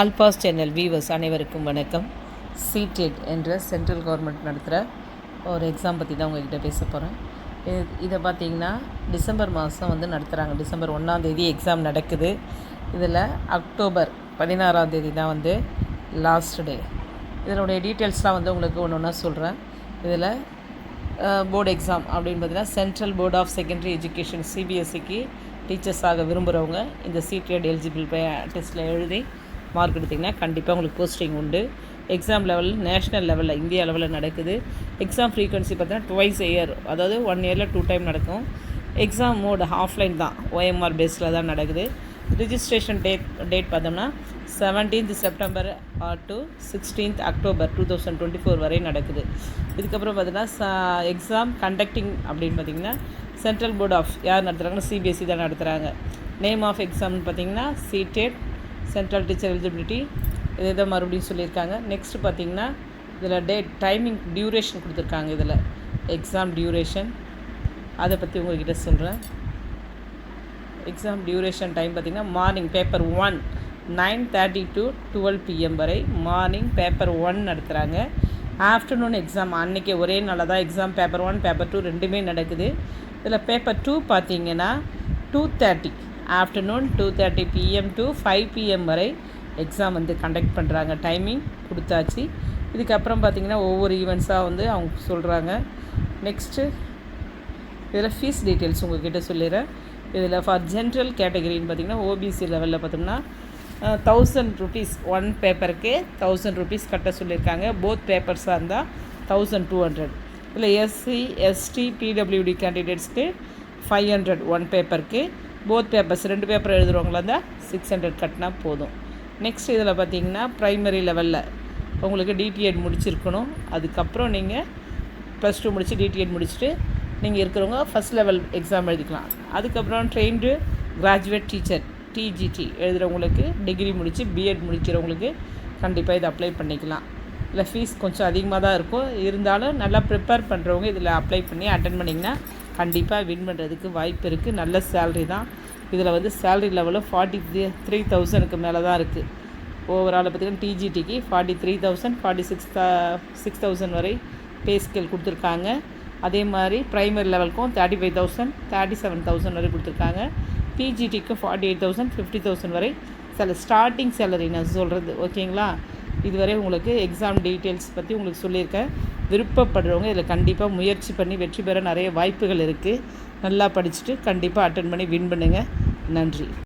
Alphas channel viewers அனைவருக்கும் வணக்கம். CTET என்ற சென்ட்ரல் கவர்மெண்ட் நடத்துகிற ஒரு எக்ஸாம் பற்றி தான் உங்ககிட்ட பேச போகிறேன் இதை பார்த்தீங்கன்னா டிசம்பர் மாதம் வந்து நடத்துகிறாங்க டிசம்பர் ஒன்றாந்தேதி எக்ஸாம் நடக்குது. இதில் அக்டோபர் பதினாறாம் தேதி தான் வந்து லாஸ்ட் டே இதனுடைய டீட்டெயில்ஸ்லாம் வந்து உங்களுக்கு ஒன்று ஒன்றா சொல்கிறேன் இதில் போர்டு எக்ஸாம் அப்படின்னு பார்த்தீங்கன்னா Central Board of Secondary Education சிபிஎஸ்சிக்கு டீச்சர்ஸாக விரும்புகிறவங்க இந்த சிடிஎட் எலிஜிபிள் டெஸ்ட்டில் எழுதி மார்க் எடுத்திங்கன்னா கண்டிப்பாக உங்களுக்கு போஸ்டிங் உண்டு. எக்ஸாம் லெவலில் நேஷ்னல் லெவலில் இந்தியா லெவலில் நடக்குது. எக்ஸாம் ஃப்ரீக்வன்சி பார்த்தீங்கன்னா டுவைஸ் இயர் அதாவது ஒன் இயரில் டூ டைம் நடக்கும். எக்ஸாம் மோடு ஆஃப்லைன் தான் ஓஎம்ஆர் பேஸில் தான் நடக்குது. ரிஜிஸ்ட்ரேஷன் டேட் டேட் பார்த்தோம்னா seventeenth September to sixteenth October two thousand twenty four வரை நடக்குது. இதுக்கப்புறம் பார்த்தீங்கன்னா எக்ஸாம் கண்டக்டிங் அப்படின்னு பார்த்தீங்கன்னா சென்ட்ரல் போர்ட் ஆஃப் யார் நடத்துகிறாங்கன்னா சிபிஎஸ்சி தான் நடத்துகிறாங்க நேம் ஆஃப் எக்ஸாம்னு பார்த்தீங்கன்னா சிடெட் சென்ட்ரல் டீச்சர் எலிஜிபிலிட்டி இது இதை மறுபடியும் சொல்லியிருக்காங்க. நெக்ஸ்ட் பார்த்தீங்கன்னா இதில் டேட் டைமிங் டியூரேஷன் கொடுத்துருக்காங்க இதில். எக்ஸாம் டியூரேஷன் அதை பற்றி உங்கள்கிட்ட சொல்கிறேன். எக்ஸாம் டியூரேஷன் டைம் பார்த்திங்கன்னா morning paper one nine thirty to twelve PM வரை மார்னிங் பேப்பர் ஒன் நடத்துகிறாங்க. ஆஃப்டர்நூன் எக்ஸாம் அன்றைக்கி ஒரே நாளில் தான் exam paper one paper two ரெண்டுமே நடக்குது. இதில் பேப்பர் டூ பார்த்தீங்கன்னா two thirty afternoon two thirty PM to five PM வரை எக்ஸாம் வந்து கண்டக்ட் பண்ணுறாங்க டைமிங் கொடுத்தாச்சு. இதுக்கப்புறம் பார்த்திங்கன்னா ஒவ்வொரு ஈவெண்ட்ஸாக வந்து அவங்க சொல்கிறாங்க நெக்ஸ்ட்டு இதில் ஃபீஸ் டீட்டெயில்ஸ் உங்கள்கிட்ட சொல்லிடுறேன். இதில் ஃபார் ஜென்ரல் கேட்டகரின்னு பார்த்திங்கன்னா ஓபிசி லெவலில் பார்த்தோம்னா தௌசண்ட் ருபீஸ் ஒன் பேப்பருக்கு தௌசண்ட் ருபீஸ் கட்ட சொல்லியிருக்காங்க. போத் பேப்பர்ஸாக இருந்தால் தௌசண்ட் டூ ஹண்ட்ரட் இல்லை எஸ்சி எஸ்டி பிடபிள்யூடி கேண்டிடேட்ஸ்க்கு ஃபைவ் ஹண்ட்ரட் ஒன் பேப்பருக்கு போத் பேப்பர்ஸ் ரெண்டு பேப்பர் எழுதுகிறவங்களா இருந்தால் சிக்ஸ் ஹண்ட்ரட் கட்டினா போதும். நெக்ஸ்ட் இதில் பார்த்தீங்கன்னா ப்ரைமரி லெவலில் உங்களுக்கு டிடிஎட் முடிச்சிருக்கணும். அதுக்கப்புறம் நீங்கள் ப்ளஸ் டூ முடித்து டிடிஎட் முடிச்சுட்டு நீங்கள் இருக்கிறவங்க ஃபஸ்ட் லெவல் எக்ஸாம் எழுதிக்கலாம். அதுக்கப்புறம் ட்ரெயின்டு கிராஜுவேட் டீச்சர் டிஜிடி எழுதுகிறவங்களுக்கு டிகிரி முடித்து பிஎட் முடிக்கிறவங்களுக்கு கண்டிப்பாக இதை அப்ளை பண்ணிக்கலாம். இல்லை ஃபீஸ் கொஞ்சம் அதிகமாக தான் இருக்கும். இருந்தாலும் நல்லா ப்ரிப்பேர் பண்ணுறவங்க இதில் அப்ளை பண்ணி அட்டன் பண்ணிங்கன்னா கண்டிப்பாக வின் பண்ணுறதுக்கு வாய்ப்பு இருக்குது நல்ல சேல்ரி தான். இதில் வந்து சேல்ரி லெவலும் ஃபார்ட்டி த்ரீ தௌசண்ட்க்கு மேலே தான் இருக்குது ஓவரால் பார்த்திங்கன்னா டிஜிடிக்கு forty three thousand forty six six thousand வரை பே ஸ்கேல் கொடுத்துருக்காங்க. அதே மாதிரி primary லெவலுக்கும் thirty five thousand thirty seven thousand வரை கொடுத்துருக்காங்க. பிஜிடிக்கும் forty eight thousand fifty thousand வரை. சில ஸ்டார்டிங் சேலரி நான் சொல்கிறது ஓகேங்களா இதுவரை உங்களுக்கு எக்ஸாம் டீட்டெயில்ஸ் பற்றி உங்களுக்கு சொல்லியிருக்கேன். விருப்பப்படுறவங்க இதில் கண்டிப்பாக முயற்சி பண்ணி வெற்றி பெற நிறைய வாய்ப்புகள் இருக்குது நல்லா படிச்சுட்டு கண்டிப்பாக அட்டன் பண்ணி வின் பண்ணுங்கள் நன்றி.